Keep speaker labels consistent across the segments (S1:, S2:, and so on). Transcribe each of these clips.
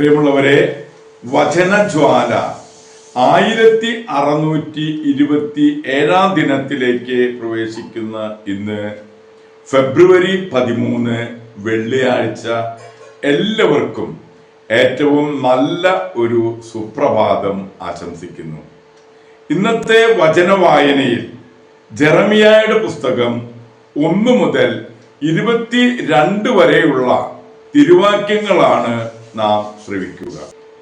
S1: പ്രിയമുള്ളവരെ വചനജ്വാല ആയിരത്തി അറുന്നൂറ്റി ഇരുപത്തി ഏഴാം ദിനത്തിലേക്ക് പ്രവേശിക്കുന്ന ഇന്ന് ഫെബ്രുവരി പതിമൂന്ന് വെള്ളിയാഴ്ച എല്ലാവർക്കും ഏറ്റവും നല്ല ഒരു സുപ്രഭാതം ആശംസിക്കുന്നു. ഇന്നത്തെ വചന വായനയിൽ ജെറമിയായുടെ പുസ്തകം ഒന്ന് മുതൽ ഇരുപത്തി രണ്ട് വരെയുള്ള തിരുവാക്യങ്ങളാണ് നാം ശ്രവിക്കുക.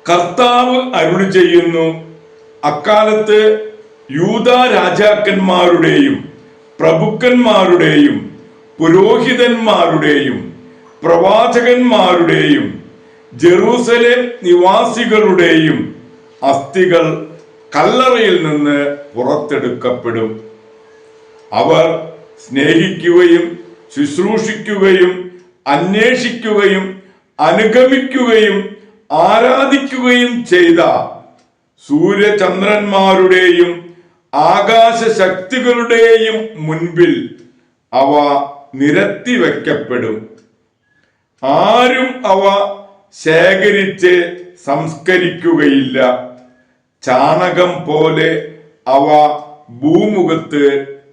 S1: കർത്താവ് അരുളി ചെയ്യുന്നു അക്കാലത്ത് യൂത രാജാക്കന്മാരുടെയും പ്രഭുക്കന്മാരുടെയും പുരോഹിതന്മാരുടെയും പ്രവാചകന്മാരുടെയും ജെറൂസലേം നിവാസികളുടെയും അസ്ഥികൾ കല്ലറയിൽ നിന്ന് പുറത്തെടുക്കപ്പെടും. അവർ സ്നേഹിക്കുകയും ശുശ്രൂഷിക്കുകയും അന്വേഷിക്കുകയും അനുഗമിക്കുകയും ആരാധിക്കുകയും ചെയ്ത സൂര്യചന്ദ്രന്മാരുടെയും ആകാശ ശക്തികളുടെയും മുൻപിൽ അവ നിരത്തി വയ്ക്കപ്പെടും ആരും അവ ശേഖരിച്ച് സംസ്കരിക്കുകയില്ല. ചാണകം പോലെ അവ ഭൂമുഖത്ത്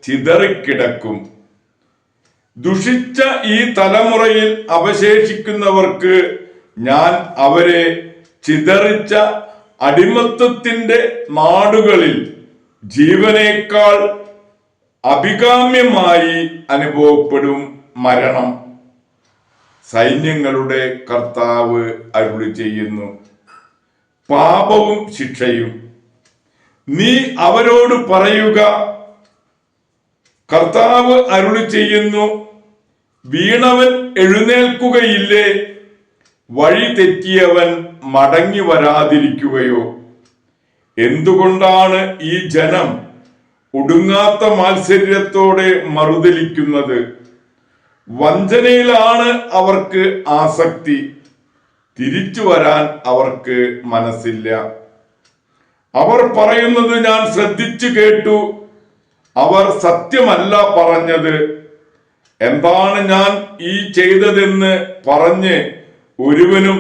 S1: ചിതറിക്കിടക്കും. ദുഷിച്ച ഈ തലമുറയിൽ അവശേഷിക്കുന്നവർക്ക് ഞാൻ അവരെ ചിതറിച്ച അടിമത്തത്തിന്റെ നാടുകളിൽ ജീവനേക്കാൾ അഭികാമ്യമായി അനുഭവപ്പെടും മരണം. സൈന്യങ്ങളുടെ കർത്താവ് അരുളി ചെയ്യുന്നു. പാപവും ശിക്ഷയും. നീ അവരോട് പറയുക കർത്താവ് അരുളി ചെയ്യുന്നു വീണവൻ എഴുന്നേൽക്കുകയില്ലേ? വഴി തെറ്റിയവൻ മടങ്ങി വരാതിരിക്കുകയോ? എന്തുകൊണ്ടാണ് ഈ ജനം ഒടുങ്ങാത്ത മാത്സര്യത്തോടെ മറുതലിക്കുന്നത്? വഞ്ചനയിലാണ് അവർക്ക് ആസക്തി തിരിച്ചു വരാൻ അവർക്ക് മനസ്സില്ല. അവർ പറയുന്നത് ഞാൻ ശ്രദ്ധിച്ചു കേട്ടു അവർ സത്യമല്ല പറഞ്ഞത്. എന്താണ് ഞാൻ ഈ ചെയ്തതെന്ന് പറഞ്ഞ് ഒരുവനും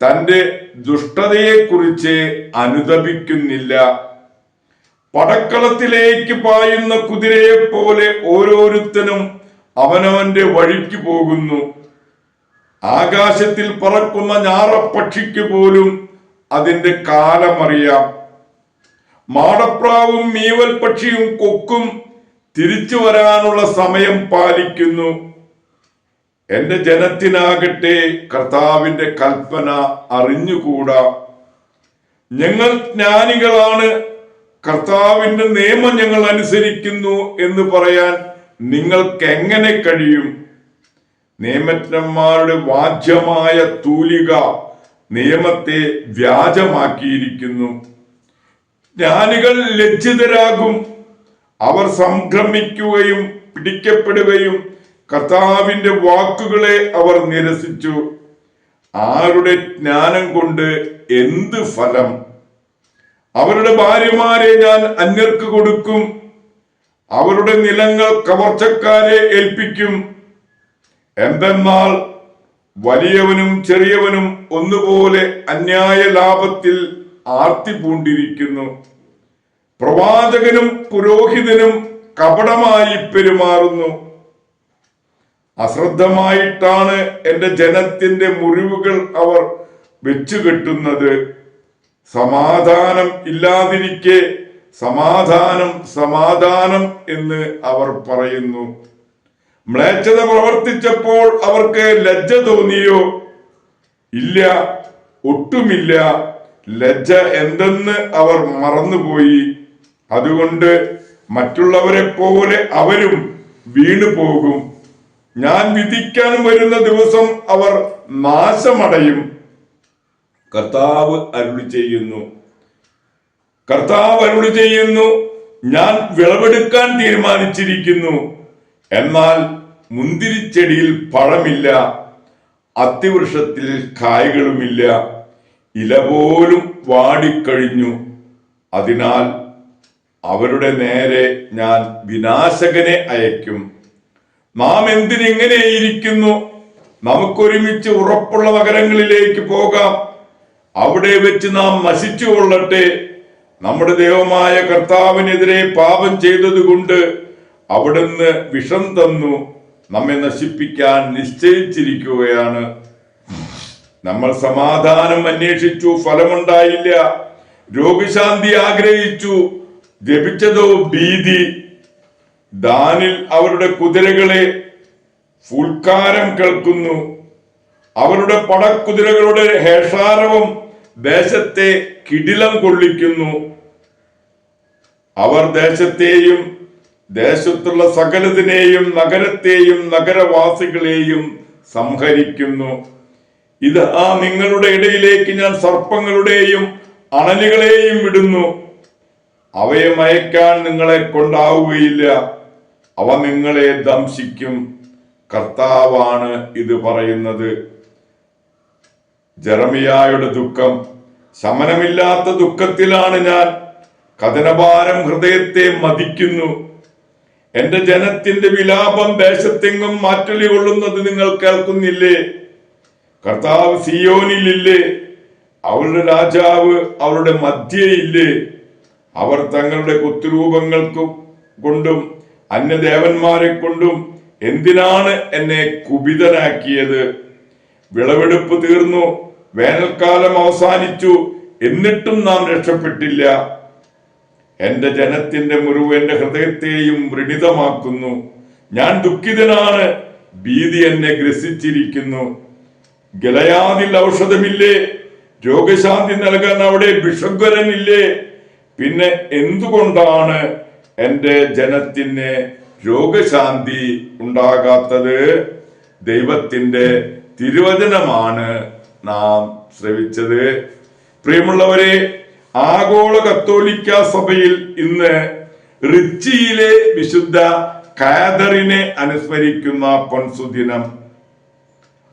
S1: തന്റെ ദുഷ്ടതയെക്കുറിച്ച് അനുദപിക്കുന്നില്ല. പടക്കളത്തിലേക്ക് പായുന്ന കുതിരയെ പോലെ ഓരോരുത്തനും അവനവന്റെ വഴിക്ക് പോകുന്നു. ആകാശത്തിൽ പറക്കുന്ന ഞാറപ്പക്ഷിക്ക് പോലും അതിന്റെ കാലമറിയാം മാടപ്രാവും മീവൽ പക്ഷിയും കൊക്കും തിരിച്ചു വരാനുള്ള സമയം പാലിക്കുന്നു. എന്റെ ജനത്തിനാകട്ടെ കർത്താവിന്റെ കൽപ്പന അറിഞ്ഞുകൂടാ. ഞങ്ങൾ ജ്ഞാനികളാണ്. കർത്താവിന്റെ നിയമം ഞങ്ങൾ അനുസരിക്കുന്നു എന്ന് പറയാൻ നിങ്ങൾക്ക് എങ്ങനെ കഴിയും? നിയമജ്ഞന്മാരുടെ വാജ്യമായ തൂലിക നിയമത്തെ വ്യാജമാക്കിയിരിക്കുന്നു. ജ്ഞാനികൾ ലജ്ജിതരാകും. അവർ സംക്രമിക്കുകയും പിടിക്കപ്പെടുകയും കർത്താവിന്റെ വാക്കുകളെ അവർ നിരസിച്ചു. ആരുടെ ജ്ഞാനം കൊണ്ട് എന്ത് ഫലം? അവരുടെ ഭാര്യമാരെ ഞാൻ അന്യർക്ക് കൊടുക്കും. അവരുടെ നിലങ്ങൾ കവർച്ചക്കാരെ ഏൽപ്പിക്കും. എന്തെന്നാൽ വലിയവനും ചെറിയവനും ഒന്നുപോലെ അന്യായ ലാഭത്തിൽ ആർത്തി പൂണ്ടിരിക്കുന്നു. പ്രവാചകനും പുരോഹിതനും കപടമായി പെരുമാറുന്നു. അശ്രദ്ധമായിട്ടാണ് എന്റെ ജനത്തിന്റെ മുറിവുകൾ അവർ വെച്ചുകെട്ടുന്നത്. സമാധാനം ഇല്ലാതിരിക്കെ സമാധാനം സമാധാനം എന്ന് അവർ പറയുന്നു. മ്ലേച്ഛത പ്രവർത്തിച്ചപ്പോൾ അവർക്ക് ലജ്ജ തോന്നിയോ? ഇല്ല ഒട്ടുമില്ല. ലജ്ജ എന്തെന്ന് അവർ മറന്നുപോയി. അതുകൊണ്ട് മറ്റുള്ളവരെ പോലെ അവരും വീണു പോകും. ഞാൻ വിധിക്കാൻ വരുന്ന ദിവസം അവർ നാശമടയും. കർത്താവ് അരുളി ചെയ്യുന്നു. കർത്താവ് അരുളി ചെയ്യുന്നു ഞാൻ വിളവെടുക്കാൻ തീരുമാനിച്ചിരിക്കുന്നു. എന്നാൽ മുന്തിരിച്ചെടിയിൽ പഴമില്ല അത്തിവൃക്ഷത്തിൽ കായ്കളുമില്ല. ഇല പോലും വാടിക്കഴിഞ്ഞു. അതിനാൽ അവരുടെ നേരെ ഞാൻ വിനാശകനെ അയക്കും. നാം എന്തിനിങ്ങനെ ഇരിക്കുന്നു? നമുക്കൊരുമിച്ച് ഉറപ്പുള്ള നഗരങ്ങളിലേക്ക് പോകാം. അവിടെ വെച്ച് നാം നശിച്ചു കൊള്ളട്ടെ. നമ്മുടെ ദൈവമായ കർത്താവിനെതിരെ പാപം ചെയ്തതുകൊണ്ട് അവിടുന്ന് വിഷം തന്നു. നമ്മെ നശിപ്പിക്കാൻ നിശ്ചയിച്ചിരിക്കുകയാണ്. നമ്മൾ സമാധാനം അന്വേഷിച്ചു ഫലമുണ്ടായില്ല. രോഗശാന്തി ആഗ്രഹിച്ചു. ജപിച്ചതോ ഭീതി. ദാനിൽ അവരുടെ കുതിരകളെ ഫുൽക്കാരം കേൾക്കുന്നു. അവരുടെ പടക്കുതിരകളുടെ ഹേഷാരവും ദേശത്തെ കിടിലം കൊള്ളിക്കുന്നു. അവർ ദേശത്തെയും ദേശത്തുള്ള സകലതിനെയും നഗരത്തെയും നഗരവാസികളെയും സംഹരിക്കുന്നു. ഇത് ആ നിങ്ങളുടെ ഇടയിലേക്ക് ഞാൻ സർപ്പങ്ങളുടെയും അണലുകളെയും വിടുന്നു. അവയെ മയക്കാൻ നിങ്ങളെ കൊണ്ടാവുകയില്ല. അവ നിങ്ങളെ ദംശിക്കും. കർത്താവാണ് ഇത് പറയുന്നത്. ജറമിയായുടെ ദുഃഖം ശമനമില്ലാത്ത ദുഃഖത്തിലാണ് ഞാൻ. കഥനഭാരം ഹൃദയത്തെ മതിക്കുന്നു. എന്റെ ജനത്തിന്റെ വിലാപം ദേശത്തെങ്ങും മാറ്റൊലി കൊള്ളുന്നത് നിങ്ങൾ കേൾക്കുന്നില്ലേ? കർത്താവ് സിയോനിലില്ലേ? അവളുടെ രാജാവ് അവളുടെ മധ്യയില്ലേ? അവർ തങ്ങളുടെ കുത്തുരൂപങ്ങൾക്കും കൊണ്ടും അന്യദേവന്മാരെ കൊണ്ടും എന്തിനാണ് എന്നെ കുപിതനാക്കിയത്? വിളവെടുപ്പ് തീർന്നു വേനൽക്കാലം അവസാനിച്ചു എന്നിട്ടും നാം രക്ഷപ്പെട്ടില്ല. എന്റെ ജനത്തിന്റെ മുറിവ് എന്റെ ഹൃദയത്തെയും വൃണിതമാക്കുന്നു. ഞാൻ ദുഃഖിതനാണ് ഭീതി എന്നെ ഗ്രസിച്ചിരിക്കുന്നു. ഗലയാതിൽ ഔഷധമില്ലേ? രോഗശാന്തി നൽകാൻ അവിടെ ഇല്ലേ പിന്നെ എന്തുകൊണ്ടാണ് എന്റെ ജനത്തിന് രോഗശാന്തി ഉണ്ടാകാത്തത്? ദൈവത്തിന്റെ തിരുവചനമാണ് നാം ശ്രവിച്ചത്. പ്രിയമുള്ളവരെ ആഗോള കത്തോലിക്ക സഭയിൽ ഇന്ന് റിച്ചിയിലെ വിശുദ്ധ കാതറിനെ അനുസ്മരിക്കുന്ന പൊൻസുദിനം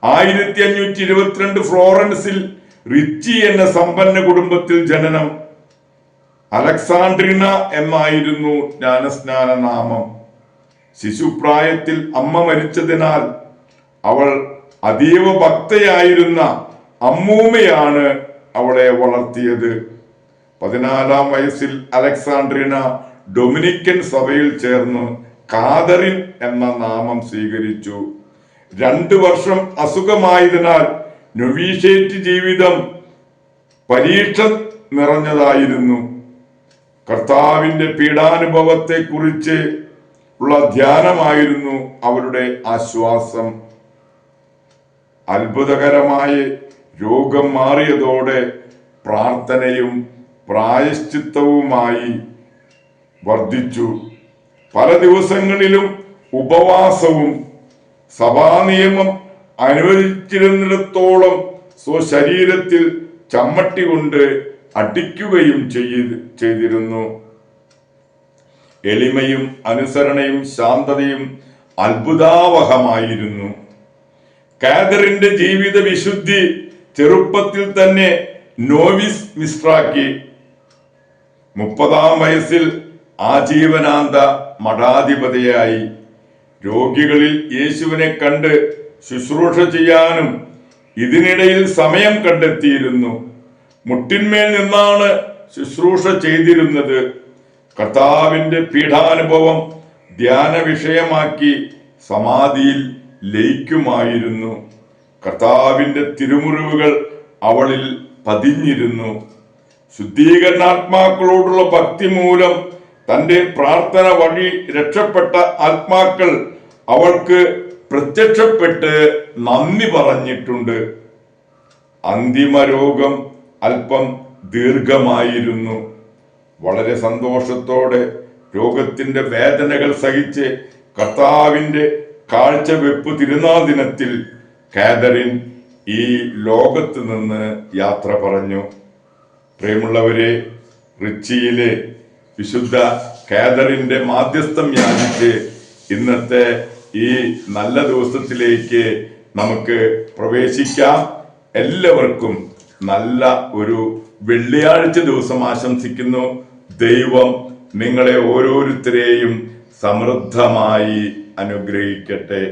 S1: ആയിരത്തി അഞ്ഞൂറ്റി ഇരുപത്തിരണ്ട് ഫ്ലോറൻസിൽ റിച്ചി എന്ന സമ്പന്ന കുടുംബത്തിൽ ജനനം. അലക്സാണ്ട്രിന എന്നായിരുന്നു ജ്ഞാനസ്നാന നാമം ശിശുപ്രായത്തിൽ അമ്മ മരിച്ചതിനാൽ അവൾ അതീവ ഭക്തയായിരുന്ന അമ്മൂമ്മയാണ് അവളെ വളർത്തിയത്. പതിനാലാം വയസ്സിൽ അലക്സാണ്ട്രിന ഡൊമിനിക്കൻ സഭയിൽ ചേർന്ന് കാതറിൻ എന്ന നാമം സ്വീകരിച്ചു. രണ്ടു വർഷം അസുഖമായതിനാൽ നൊവീഷേറ്റ് ജീവിതം പരീക്ഷ നിറഞ്ഞതായിരുന്നു. കർത്താവിന്റെ പീഡാനുഭവത്തെ കുറിച്ച് ഉള്ള ധ്യാനമായിരുന്നു അവരുടെ ആശ്വാസം. അത്ഭുതകരമായ രോഗം മാറിയതോടെ പ്രാർത്ഥനയും പ്രായശ്ചിത്തവുമായി വർദ്ധിച്ചു. പല ദിവസങ്ങളിലും ഉപവാസവും സഭാനിയമം അനുവദിച്ചിരുന്നിടത്തോളം സ്വശരീരത്തിൽ ചമ്മട്ടി കൊണ്ട് അടിക്കുകയും ചെയ്ത് ചെയ്തിരുന്നു. എളിമയും അനുസരണയും ശാന്തതയും അത്ഭുതാവഹമായിരുന്നു. കാതറിന്റെ ജീവിത വിശുദ്ധി ചെറുപ്പത്തിൽ തന്നെ നോവിസ് മിസ്ട്രാക്കി. മുപ്പതാം വയസ്സിൽ ആജീവനാന്ത മഠാധിപതിയായി. രോഗികളിൽ യേശുവിനെ കണ്ട് ശുശ്രൂഷ ചെയ്യാനും ഇതിനിടയിൽ സമയം കണ്ടെത്തിയിരുന്നു. മുട്ടിന്മേൽ നിന്നാണ് ശുശ്രൂഷ ചെയ്തിരുന്നത്. കർത്താവിന്റെ പീഠാനുഭവം ധ്യാന വിഷയമാക്കി സമാധിയിൽ ലയിക്കുമായിരുന്നു. കർത്താവിന്റെ തിരുമുറിവുകൾ അവളിൽ പതിഞ്ഞിരുന്നു. ശുദ്ധീകരണാത്മാക്കളോടുള്ള ഭക്തി മൂലം തന്റെ പ്രാർത്ഥന വഴി രക്ഷപ്പെട്ട ആത്മാക്കൾ അവൾക്ക് പ്രത്യക്ഷപ്പെട്ട് നന്ദി പറഞ്ഞിട്ടുണ്ട്. അന്തിമ രോഗം അല്പം ദീർഘമായിരുന്നു. വളരെ സന്തോഷത്തോടെ രോഗത്തിന്റെ വേദനകൾ സഹിച്ച് കർത്താവിന്റെ കാഴ്ചവെപ്പ് തിരുനാൾ ദിനത്തിൽ കാതറിൻ ഈ ലോകത്ത് നിന്ന് യാത്ര പറഞ്ഞു. പ്രിയമുള്ളവരെ റിച്ചിയിലെ വിശുദ്ധ കേദറിന്റെ മാധ്യസ്ഥം യാചിച്ച് ഇന്നത്തെ ഈ നല്ല ദിവസത്തിലേക്ക് നമുക്ക് പ്രവേശിക്കാം. എല്ലാവർക്കും നല്ല ഒരു വെള്ളിയാഴ്ച ദിവസം ആശംസിക്കുന്നു. ദൈവം നിങ്ങളെ ഓരോരുത്തരെയും സമൃദ്ധമായി അനുഗ്രഹിക്കട്ടെ.